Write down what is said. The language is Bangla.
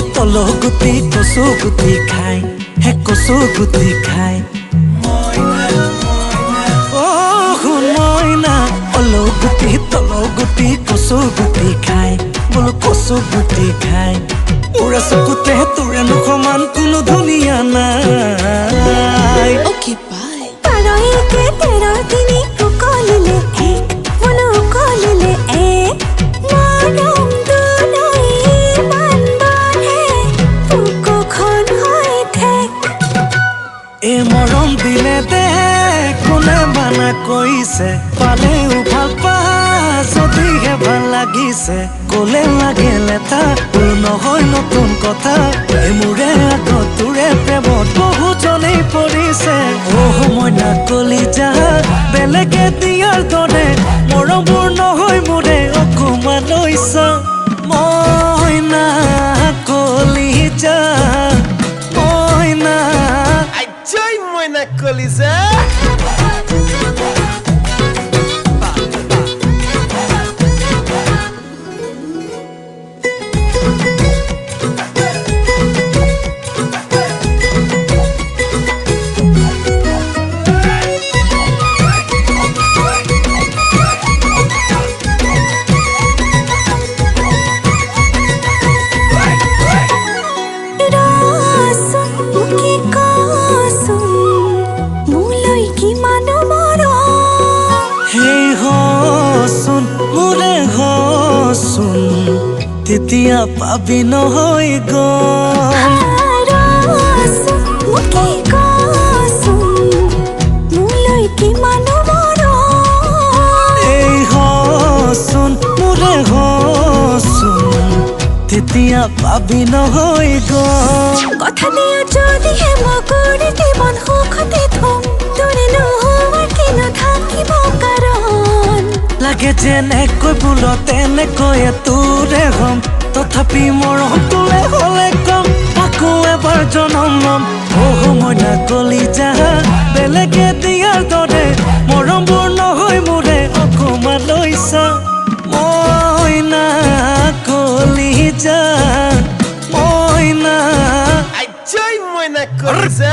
গুটি কচু গুটি খাই, হে কচু গুটি খাই। গুটি তল গুটি কচু গুটি খাই, বোলো কচু গুটি খাই। উৰা চকুতে তোৰে সমান কোনো ধুনীয়া নাই। এই মৰম দিলে দে কোনে মানা কৈছে? পালেও ভালো পা যদিহে ভালো লাগিছে। কলে লাগে লেটা তোৰ নহয় নতুন কথা। এই মোৰে আগত তোৰে প্ৰেমত বহুজনেই পৰিছে। অহ মইনা নাকলি বেলেগে হচোন তেতিয়া পাবি নহয় মুকি মোৰে তেতিয়া পাবি নহয় গম কথা দিয়া যদিহে মই লাগে যেনেকৈ বোল তেনেকৈয়ে তোৰে হম তথাপি মৰম তোলে হলে কম। আকৌ এবাৰ জনম লম। অহ মইনা কলিজা বেলেগে দিয়াৰ দৰে। মৰমবোৰ নহয় মোৰে অকমান লৈছ মইনা কলিজা মইনা। আইজৈ মইনা কলিজা